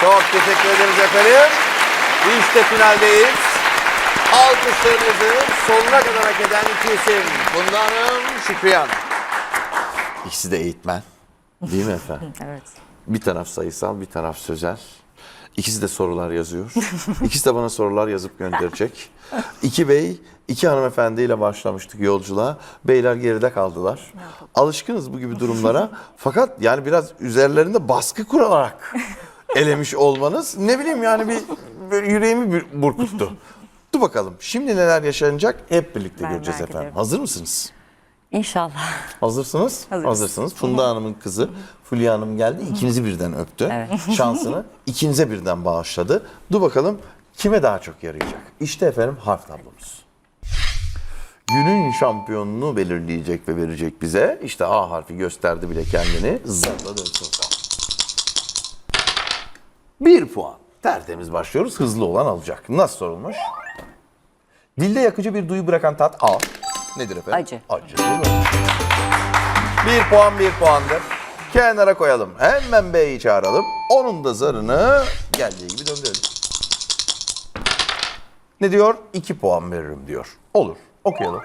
Çok teşekkür ederiz efendim. İşte finaldeyiz. Alkışlarınızı sonuna kadar hak eden iki isim. Funda Hanım, Şükriye Hanım. İkisi de eğitmen. Değil mi efendim? Evet. Bir taraf sayısal, bir taraf sözel. İkisi de sorular yazıyor. İkisi de bana sorular yazıp gönderecek. İki bey, iki hanımefendiyle başlamıştık yolculuğa. Beyler geride kaldılar. Alışkınız bu gibi durumlara. Fakat yani biraz üzerlerinde baskı kurarak elemiş olmanız ne bileyim yani bir böyle yüreğimi bir burkuttu. Dur bakalım şimdi neler yaşanacak hep birlikte Ben göreceğiz merak efendim. ediyorum. Hazır mısınız? İnşallah. Hazırsınız? Hazırız. Hazırsınız. Funda Hanım'ın kızı Fulya Hanım geldi. İkinizi birden öptü. Şansını ikinize birden bağışladı. Dur bakalım kime daha çok yarayacak? İşte efendim harf tablomuz. Günün şampiyonunu belirleyecek ve verecek bize. İşte A harfi gösterdi bile kendini. Zarla dönsün. Bir puan. Tertemiz başlıyoruz. Hızlı olan alacak. Nasıl sorulmuş? Dilde yakıcı bir duyu bırakan tat A. Nedir efendim? Acı. Acı. Bir puan bir puandır. Kenara koyalım. Hemen B'yi çağıralım. Onun da zarını geldiği gibi döndürelim. Ne diyor? 2 puan veririm diyor. Olur. Okuyalım.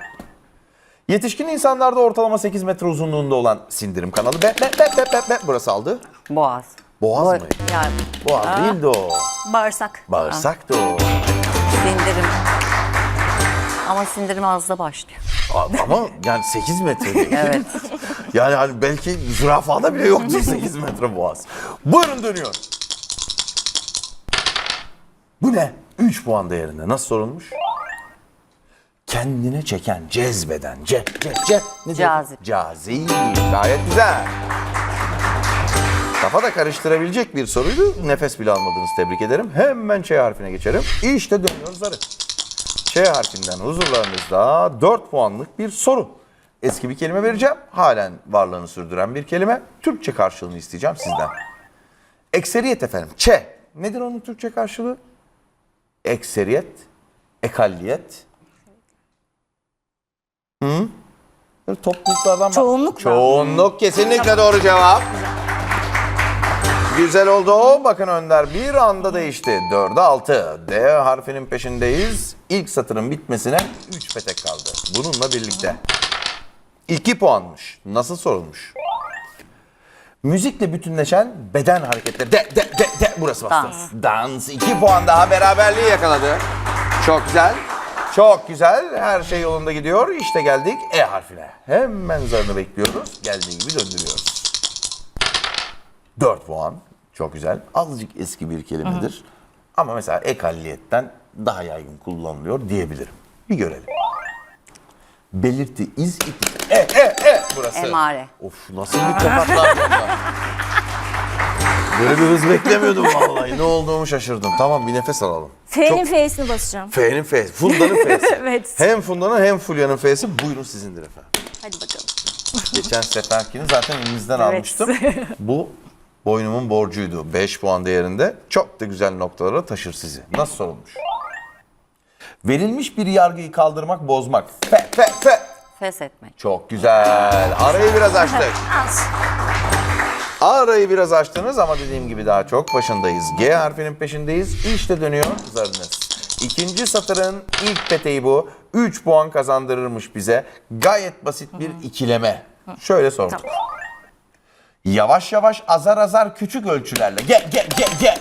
Yetişkin insanlarda ortalama 8 metre uzunluğunda olan sindirim kanalı. Be, be, be, be, be, be. Burası aldı. Boğaz. Boğaz mı? Yani Boğaz değildi o. Bağırsak. Bağırsaktı o. sindirim. Ama sindirim ağızda başlıyor. A- Ama yani 8 metre değil. Evet. Yani hani belki zürafada bile yoktur 8 metre boğaz. Buyurun dönüyor. Bu ne? 3 puan değerinde. Nasıl sorulmuş? Kendine çeken, cezbeden, ce, ce, ce. Ne diyor? Cazip. Cazip. Gayet güzel. Kafa da karıştırabilecek bir soruydu. Nefes bile almadınız tebrik ederim. Hemen Ç harfine geçelim. İşte dönüyoruz arı. Ç harfinden huzurlarınızda 4 puanlık bir soru. Eski bir kelime vereceğim. Halen varlığını sürdüren bir kelime. Türkçe karşılığını isteyeceğim sizden. Ekseriyet efendim. Ç. Nedir onun Türkçe karşılığı? Ekseriyet, ekalliyet. Hı? Böyle topluluklardan Çoğunluk da. Çoğunluk kesinlikle doğru cevap. Güzel oldu o. Bakın Önder bir anda değişti. 4'e 6. D harfinin peşindeyiz. İlk satırın bitmesine 3 petek kaldı. Bununla birlikte. 2 puanmış. Nasıl sorulmuş? Müzikle bütünleşen beden hareketleri. De, de, de, de. Burası bastı. Dans. Dans. 2 puan daha beraberliği yakaladı. Çok güzel. Çok güzel. Her şey yolunda gidiyor. İşte geldik E harfine. Hemen zarını bekliyoruz. Geldiği gibi döndürüyoruz. 4 puan. Çok güzel. Azıcık eski bir kelimedir. Ama mesela ekalliyetten daha yaygın kullanılıyor diyebilirim. Bir görelim. Belirti, iz, ipucu. E, e, e. Burası. Emare. Of nasıl bir tokatlar. Böyle bir hız beklemiyordum vallahi. Ne olduğumu şaşırdım. Tamam bir nefes alalım. F'nin F'sini basacağım. F'nin F'si. Funda'nın F'si. Evet. Hem Funda'nın hem Fulya'nın F'si. Buyurun sizindir efendim. Hadi bakalım. Geçen seferkini zaten elinizden Evet. almıştım. Bu boynumun borcuydu. 5 puan değerinde. Çok da güzel noktalara taşır sizi. Nasıl sorulmuş? Verilmiş bir yargıyı kaldırmak, bozmak. Fe, fe, fe. Feshetmek. Çok güzel. Arayı biraz açtık. Az. Arayı biraz açtınız ama dediğim gibi daha çok başındayız. G harfinin peşindeyiz. İşte dönüyor zarınız. İkinci satırın ilk peteği bu. 3 puan kazandırırmış bize. Gayet basit bir ikileme. Şöyle sorduk. Yavaş yavaş azar azar küçük ölçülerle. Ge ge ge ge.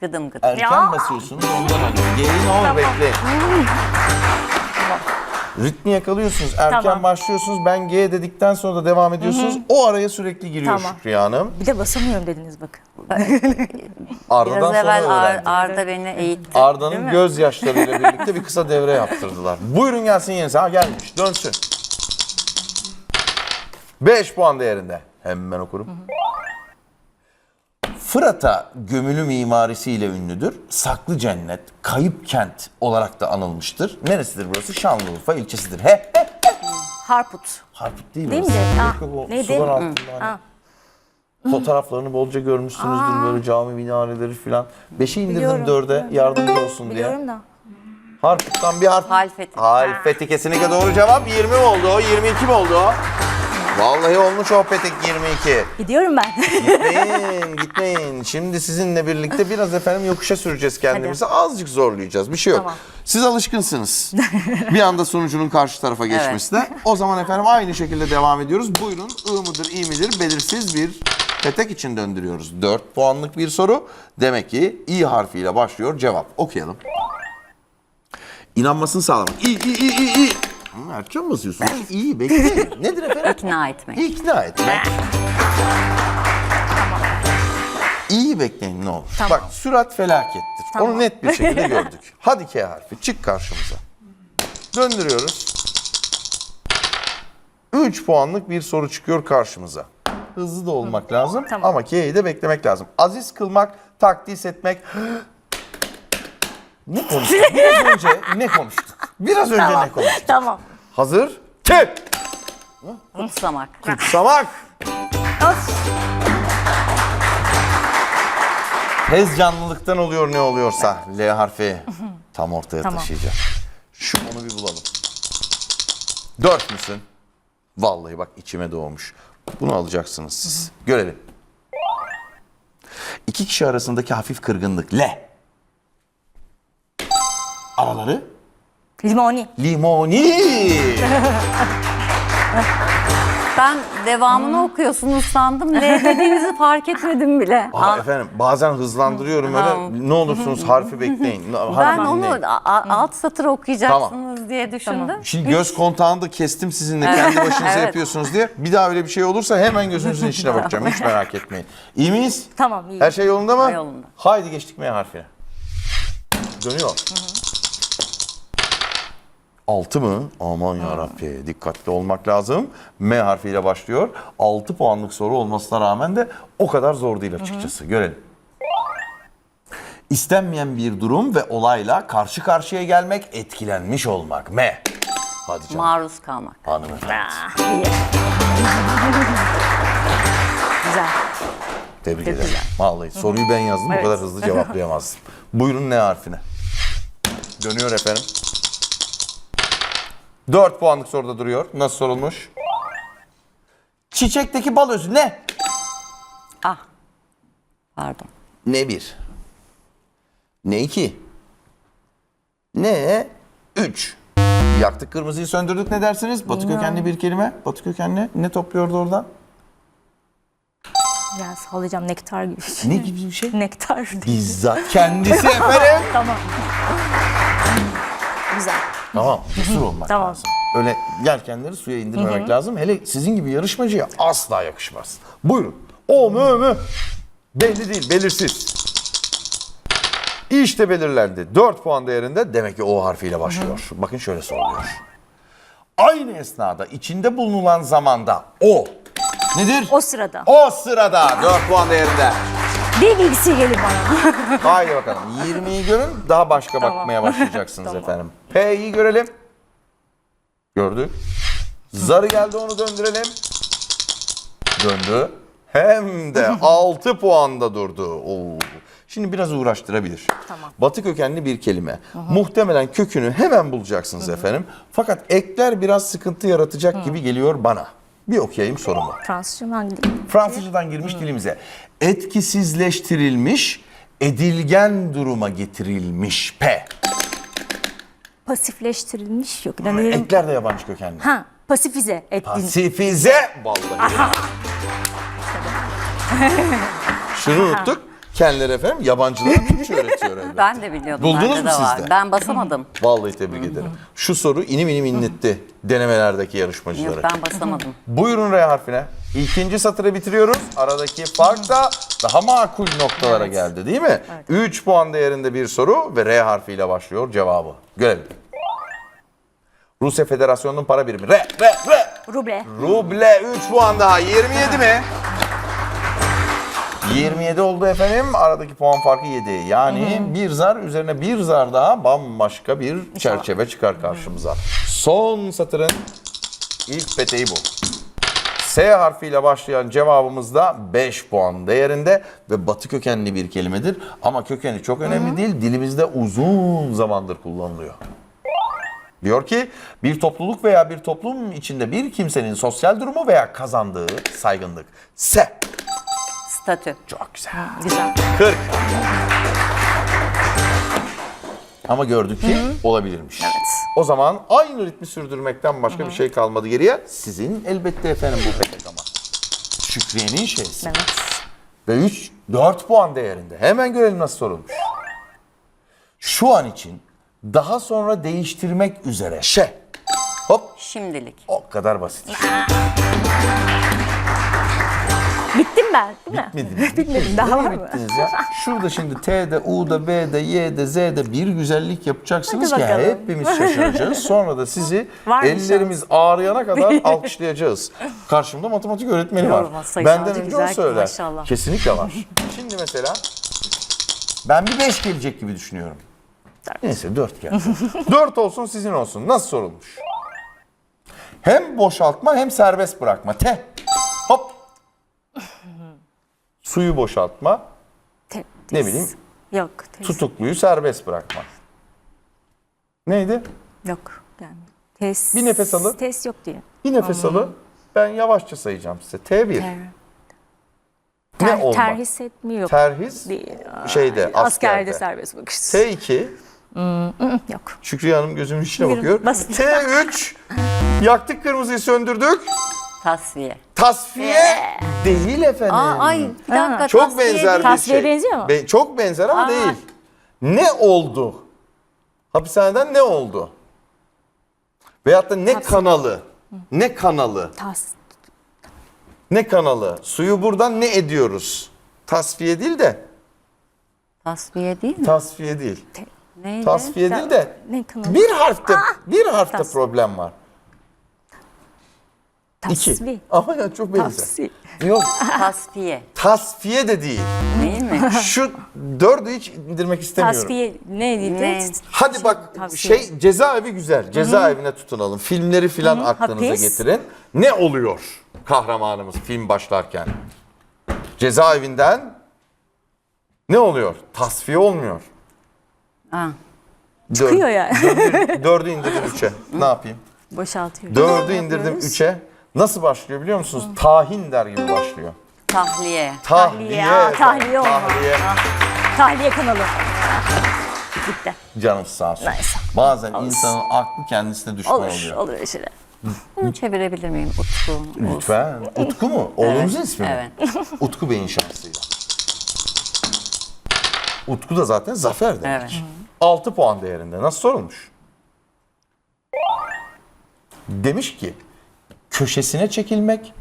Gıdım gıdım. Erken Ya. basıyorsunuz ondan oluyor. Geri ne olur bekleyin. Ritmi yakalıyorsunuz. Erken Tamam. başlıyorsunuz. Ben G dedikten sonra da devam ediyorsunuz. O araya sürekli giriyor Tamam. Şükriye Hanım. Bir de basamıyorum dediniz bakın. Arda'dan Biraz sonra evvel Ar- öğrendim. Arda beni eğitti. değil Arda'nın mi? gözyaşlarıyla birlikte bir kısa devre yaptırdılar. Buyurun gelsin yenisi. Ha gelmiş. Dönsün. 5 puan değerinde. Hemen okurum. Fırat'a gömülü mimarisiyle ünlüdür. Saklı cennet, kayıp kent olarak da anılmıştır. Neresidir burası? Şanlıurfa ilçesidir. He, he. Harput. Harput değil mi? Değil mi? Ah, Yok, yok, o neydi? Sular altında hani. Ah. Fotoğraflarını bolca görmüşsünüzdür böyle cami minareleri falan. Beşi indirdim Biliyorum, dörde yardımcı olsun diye. Biliyorum da. Harput'tan bir harf. Halfeti. Halfeti kesinlikle doğru cevap. 20 mi oldu? 22 mi oldu? Vallahi olmuş o petek 22. Gidiyorum ben. Gitmeyin, gitmeyin. Şimdi sizinle birlikte biraz efendim yokuşa süreceğiz kendimizi. Azıcık zorlayacağız. Bir şey yok. Tamam. Siz alışkınsınız. bir anda sonucunun karşı tarafa geçmesine. O zaman efendim aynı şekilde devam ediyoruz. Buyurun I mıdır, i midir belirsiz bir petek için döndürüyoruz. 4 puanlık bir soru. Demek ki i harfiyle başlıyor cevap. Okuyalım. İnanmasını sağlamak. İ, i, i, i, i. Hı, Erken basıyorsunuz. İyi, bekleyin. Nedir efendim? İkna etmek. İkna etmek. İyi bekleyin ne olur. Tamam. Bak sürat felakettir. Tamam. Onu net bir şekilde gördük. Hadi K harfi çık karşımıza. Döndürüyoruz. 3 puanlık bir soru çıkıyor karşımıza. Hızlı da olmak lazım Tamam. ama K'yi de beklemek lazım. Aziz kılmak, takdis etmek. ne konuştuk? Biraz önce ne konuştuk? Biraz önce ne konuştuk? tamam. Hazır? K. Kutsamak. Kutsamak. Of. Tez canlılıktan oluyor ne oluyorsa. L harfi tam ortaya Tamam. taşıyacak. Şu onu bir bulalım. Dört müsün? Vallahi bak içime doğmuş. Bunu alacaksınız siz. Görelim. İki kişi arasındaki hafif kırgınlık. L. Araları Limoni. limoni. Ben devamını okuyorsunuz sandım. Ne dediğinizi fark etmedim bile. Aa, efendim bazen hızlandırıyorum öyle. Ne olursunuz harfi bekleyin. Ben Harfi onu dinleyin. a- a- alt satır okuyacaksınız diye düşündüm. Şimdi göz kontağını da kestim sizinle kendi başınıza Evet. yapıyorsunuz diye. Bir daha öyle bir şey olursa hemen gözünüzün içine bakacağım. Hiç merak etmeyin. İyi miyiz? Tamam iyi. Her şey yolunda mı? Yolunda. Haydi geçtik M harfine. Dönüyor. Altı mı? Aman yarabbi dikkatli olmak lazım. M harfiyle başlıyor. 6 puanlık soru olmasına rağmen de o kadar zor değil açıkçası. Görelim. İstenmeyen bir durum ve olayla karşı karşıya gelmek, etkilenmiş olmak. M. Hadi canım. Maruz kalmak. Hanımefendi. Ah, iyi. Güzel. Tebrik ederim. Vallahi soruyu ben yazdım bu Evet. kadar hızlı cevaplayamazdım. Buyurun ne harfine? Dönüyor efendim. 4 puanlık soruda duruyor. Nasıl sorulmuş? Çiçekteki bal özü ne? Ah. Pardon. Ne bir? Ne iki? Ne üç? Yaktık kırmızıyı söndürdük ne dersiniz? Batı kökenli bir kelime. Batı kökenli ne topluyordu oradan? Ya sallayacağım nektar gibi. bir şey. Ne gibi bir şey? Nektar. Bizzat kendisi efendim. tamam. Güzel. Tamam, cesur olmak Tamam. lazım. Öyle yelkenleri suya indirmemek lazım. Hele sizin gibi yarışmacıya asla yakışmaz. Buyurun. O mu ö mü? Belli değil, belirsiz. İşte belirlendi. 4 puan değerinde demek ki O harfiyle başlıyor. Bakın şöyle soruluyor. Aynı esnada içinde bulunulan zamanda O nedir? O sırada. O sırada 4 puan değerinde. Bir bilgisi gelir bana. Haydi bakalım. 20'yi görün daha başka Tamam. bakmaya başlayacaksınız Tamam. efendim. P'yi görelim. Gördük. Zarı geldi onu döndürelim. Döndü. Hem de 6 puanda durdu. Oo. Şimdi biraz uğraştırabilir. Tamam. Batı kökenli bir kelime. Muhtemelen kökünü hemen bulacaksınız efendim. Fakat ekler biraz sıkıntı yaratacak gibi geliyor bana. Bir okuyayım sorumu. Fransızca hangi dil? Fransızcadan girmiş dilimize. Etkisizleştirilmiş, edilgen duruma getirilmiş. P. Pasifleştirilmiş yok. Dedim? Ekler de yabancı kökenli. Ha, pasifize ettin. Pasifize. Vallahi. Şunu unuttuk. Kendileri efendim yabancılara Türkçe öğretiyor elbette. Ben de biliyordum. Buldunuz Bende mu de siz var. de? Ben basamadım. Vallahi tebrik ederim. Şu soru inim inim inletti denemelerdeki yarışmacıları. Yok ben basamadım. Buyurun R harfine. İkinci satırı bitiriyoruz. Aradaki fark da daha makul noktalara Evet. geldi değil mi? 3 puan değerinde bir soru ve R harfiyle başlıyor cevabı. Görelim. Rusya Federasyonu'nun para birimi. R, R, R. Ruble. Ruble 3 puan daha. 27 mi? 27 oldu efendim. Aradaki puan farkı 7. Yani bir zar üzerine bir zar daha bambaşka bir çerçeve çıkar karşımıza. Son satırın ilk peteği bu. S harfiyle başlayan cevabımız da 5 puan değerinde ve batı kökenli bir kelimedir. Ama kökeni çok önemli değil. Dilimizde uzun zamandır kullanılıyor. Diyor ki bir topluluk veya bir toplum içinde bir kimsenin sosyal durumu veya kazandığı saygınlık. Se. Statü. Çok güzel. Güzel. 40. Ama gördük ki olabilirmiş. O zaman aynı ritmi sürdürmekten başka bir şey kalmadı geriye. Sizin elbette efendim bu petek ama. Şükriye'nin şeysi. Evet. Ve 3, 4 puan değerinde. Hemen görelim nasıl sorulmuş. Şu an için daha sonra değiştirmek üzere. Şey. Hop. Şimdilik. O kadar basit. Bittim ben değil mi? Bitmedi. Bitmedim. Daha var mı? bittiniz ya? Şurada şimdi T'de, U'da, B'de, Y'de, Z'de bir güzellik yapacaksınız Hadi ki bakalım. hepimiz şaşıracağız. Sonra da sizi Var mı ellerimiz ağrıyana kadar alkışlayacağız. Karşımda matematik öğretmeni var. Sayısalcı Benden önce güzel o söyler. maşallah. Kesinlikle var. Şimdi mesela ben bir 5 gelecek gibi düşünüyorum. Neyse 4 geldi. 4 olsun sizin olsun. Nasıl sorulmuş? Hem boşaltma hem serbest bırakma. Te. Suyu boşaltma. Te- Ne bileyim? Yok. Tutukluyu serbest bırakma. Neydi? Yok. Yani. Tes. Bir nefes alın. Tes yok diye. Bir nefes alın. Ben yavaşça sayacağım size. T1. Ter, Ne ter, olma? terhis etmiyor. Terhis Değil. şeyde Askerde askerde. serbest bakış. T2 Yok. Şükriye Hanım gözümün içine Buyurun, bakıyor. basit. T3 yaktık kırmızıyı söndürdük. Tasfiye. Tasfiye değil efendim. Aa, ay bir dakika. Çok tasfiye benzer bir Tasfiye şey. benziyor mu? Be- çok benzer ama Aa. değil. Ne oldu? Hapishaneden ne oldu? Veyahut da ne kanalı? Ne kanalı? Tas. Ne kanalı? Suyu buradan ne ediyoruz? Tasfiye değil de. Tasfiye değil mi? Tasfiye değil. Neydi? Tasfiye değil de. Ne kanalı? Bir harfte bir harfte Tas- problem var. İki. Tasvi. Ama ya çok benzer. Tasvi. Yok. Tasfiye. Tasfiye de değil. Değil mi? Şu dördü hiç indirmek istemiyorum. Tasfiye neydi? Ne? Hadi bak Tavsiye. şey cezaevi güzel. Cezaevine tutunalım. Filmleri filan aklınıza hapis. getirin. Ne oluyor kahramanımız film başlarken? Cezaevinden ne oluyor? Tasfiye olmuyor. Ha. Dör- Çıkıyor yani. Dördü, dördü indirdim üçe. Ne yapayım? Boşaltıyor. Dördü indirdim üçe. Nasıl başlıyor biliyor musunuz? Tahin der gibi başlıyor. Tahliye. Tahliye. aa, tahliye olma. Tahliye. Tahliye kanalı. Gitti. Canım sağ olsun. Neyse. Bazen insanın aklı kendisine düşman Olur. oluyor. Olur öyle şeyler. Bunu çevirebilir miyim? Utku. olsun. Lütfen. Utku mu? Oğlunuzun ismi mi? Evet. Utku Bey'in şansıyla. Utku da zaten zafer demek. Evet. 6 puan değerinde. Nasıl sorulmuş? Demiş ki köşesine çekilmek,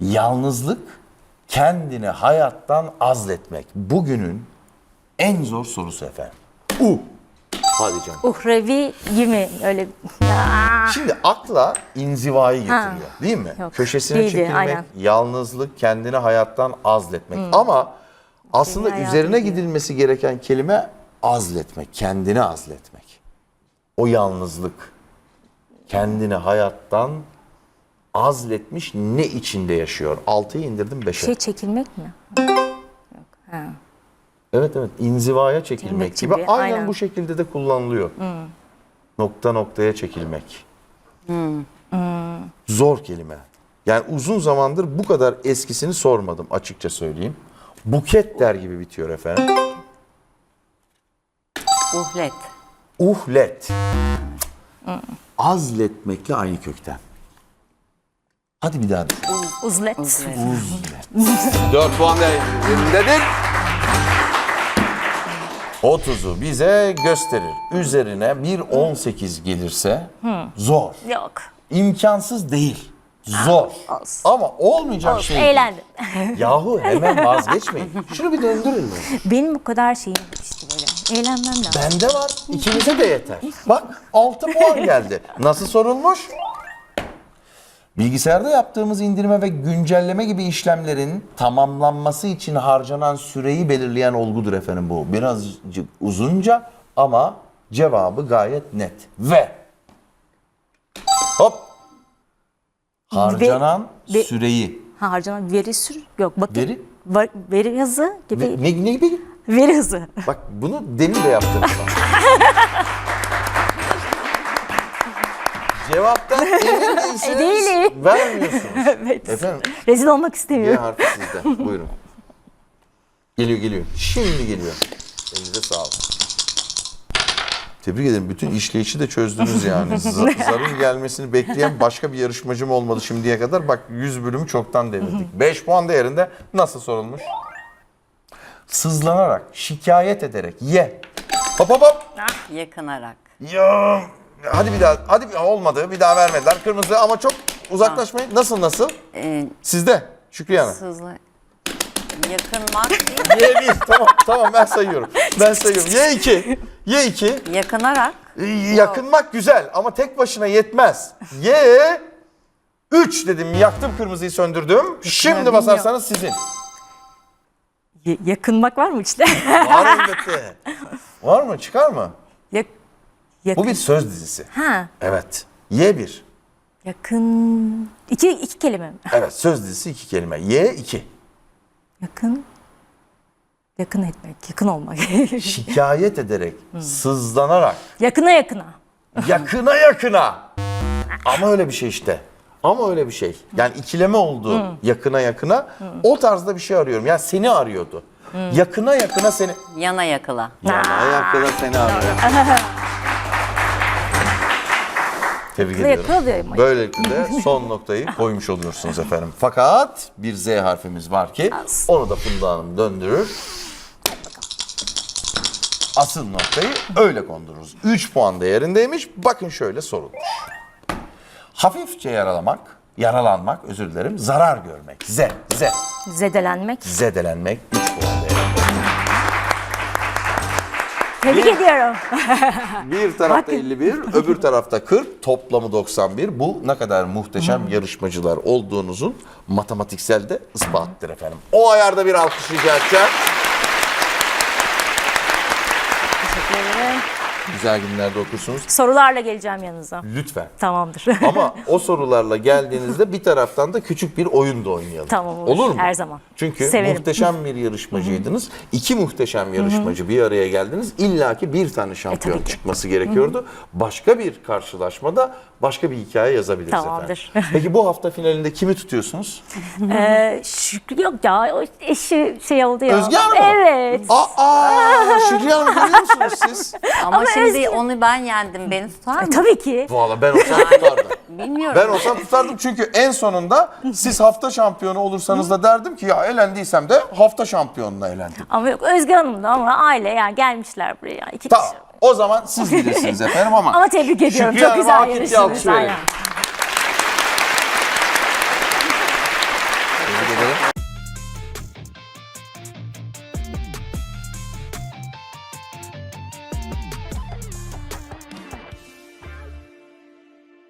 yalnızlık, kendini hayattan azletmek. Bugünün en zor sorusu efendim. U. Hadi canım. Uhrevi gibi öyle. Şimdi akla inzivayı getiriyor değil mi? Yok, Köşesine değildi, çekilmek, aynen. yalnızlık, kendini hayattan azletmek. Ama aslında Kendini üzerine gidilmesi gereken kelime azletmek, kendini azletmek. O yalnızlık, kendini hayattan azletmiş ne içinde yaşıyor? 6'yı indirdim 5'e. Şey çekilmek mi? Evet evet inzivaya çekilmek Çekilmek gibi. gibi, Aynen, aynen. bu şekilde de kullanılıyor. Nokta noktaya çekilmek. Zor kelime. Yani uzun zamandır bu kadar eskisini sormadım açıkça söyleyeyim. Buket der gibi bitiyor efendim. Uhlet. Uhlet. Azletmekle aynı kökten. Hadi bir daha. düşün. Uzlet. Uhlet. 4 puan değerindedir. 30'u bize gösterir. Üzerine bir 18 gelirse zor. Yok. İmkansız değil. Zor. olsun. Ama olmayacak Olsun, şey. değil. eğlendim. Yahu hemen vazgeçmeyin. Şunu bir döndürün mü? Benim bu kadar şeyim işte böyle. Eğlenmem lazım. Bende var. İkimize de yeter. Bak 6 puan geldi. Nasıl sorulmuş? Bilgisayarda yaptığımız indirme ve güncelleme gibi işlemlerin tamamlanması için harcanan süreyi belirleyen olgudur efendim bu. Birazcık uzunca ama cevabı gayet net. Ve hop harcanan ve- süreyi Ha, harcanan veri sür yok bakın. Veri? Va- veri hızı gibi. ne, ne, ne gibi? Veri hızı. Bak bunu demin de yaptım. Cevaptan emin değilsiniz. Değilim. Vermiyorsunuz. evet. Efendim Rezil olmak Y istemiyorum. harfi sizde. Buyurun. Geliyor geliyor. Şimdi geliyor. Elinize sağlık. Tebrik ederim. Bütün işleyişi de çözdünüz yani. Z- Zarın gelmesini bekleyen başka bir yarışmacım olmadı şimdiye kadar. Bak 100 bölümü çoktan devirdik. 5 puan değerinde nasıl sorulmuş? Sızlanarak, şikayet ederek, ye. Hop hop hop. Yakınarak. Ya. Hadi bir daha. Hadi bir olmadı. Bir daha vermediler. Kırmızı ama çok uzaklaşmayın. Nasıl nasıl? Ee, Sizde. Şükriye Hanım. Yakınmak değil. Y1 tamam tamam ben sayıyorum. Ben sayıyorum. Y2. Y2. Yakınarak. Ee, Yakınmak güzel ama tek başına yetmez. Y 3 dedim yaktım kırmızıyı söndürdüm. Şimdi basarsanız sizin. Y- yakınmak var mı içte? Var elbette. Var mı? Çıkar mı? Yak- yakın. Bu bir söz dizisi. Ha, Evet. Y1. yakın. İki, iki kelime mi? Evet söz dizisi iki kelime. Y2. Yakın. Yakın etmek, yakın olmak. Şikayet ederek, sızlanarak, yakına yakına. yakına yakına. Ama öyle bir şey işte. Ama öyle bir şey. Yani ikileme oldu yakına yakına. O tarzda bir şey arıyorum. Yani seni arıyordu. Yakına yakına seni... Yana yakıla. Yana yakına seni arıyor. Tebrik Yakına ediyorum. diyorum. Böylelikle son noktayı koymuş oluyorsunuz efendim. Fakat bir Z harfimiz var ki onu da Funda Hanım döndürür. Asıl noktayı öyle kondururuz. 3 puan değerindeymiş. Bakın şöyle sorulmuş. Hafifçe yaralamak, yaralanmak özür dilerim, zarar görmek. Z, Z. Zedelenmek. Zedelenmek 3 puan Tebrik ediyorum. Bir tarafta Bakın. 51, öbür tarafta 40, toplamı 91. Bu ne kadar muhteşem yarışmacılar olduğunuzun matematiksel de ispatıdır efendim. O ayarda bir alkış rica edeceğim. Teşekkür ederim. Güzel günlerde okursunuz. Sorularla geleceğim yanınıza. Lütfen. Tamamdır. Ama o sorularla geldiğinizde bir taraftan da küçük bir oyun da oynayalım. Tamam, olur. Olur mu? Her zaman. Çünkü Severim. muhteşem bir yarışmacıydınız. İki muhteşem yarışmacı bir araya geldiniz. İlla ki bir tane şampiyon E, tabii ki. çıkması gerekiyordu. Başka bir karşılaşmada başka bir hikaye yazabiliriz Tamamdır. efendim. Peki bu hafta finalinde kimi tutuyorsunuz? ee, Şükrü yok ya. O eşi şey oldu ya. Özge Hanım mı? Evet. Aa, Şükrü Hanım görüyor musunuz siz? Ama, Ama şimdi Özge- onu ben yendim. Beni tutar E, mı? tabii ki. Valla ben olsam tutardım. Bilmiyorum. Ben olsam tutardım çünkü en sonunda siz hafta şampiyonu olursanız da derdim ki ya elendiysem de hafta şampiyonuna elendim. Ama yok Özge Hanım da ama aile yani gelmişler buraya. iki Tamam. kişi. O zaman siz bilirsiniz efendim ama. Ama tebrik ediyorum. Şükrü Çok Hanım'a hak güzel ettiği alkışı yarıştınız. verelim. Aynen.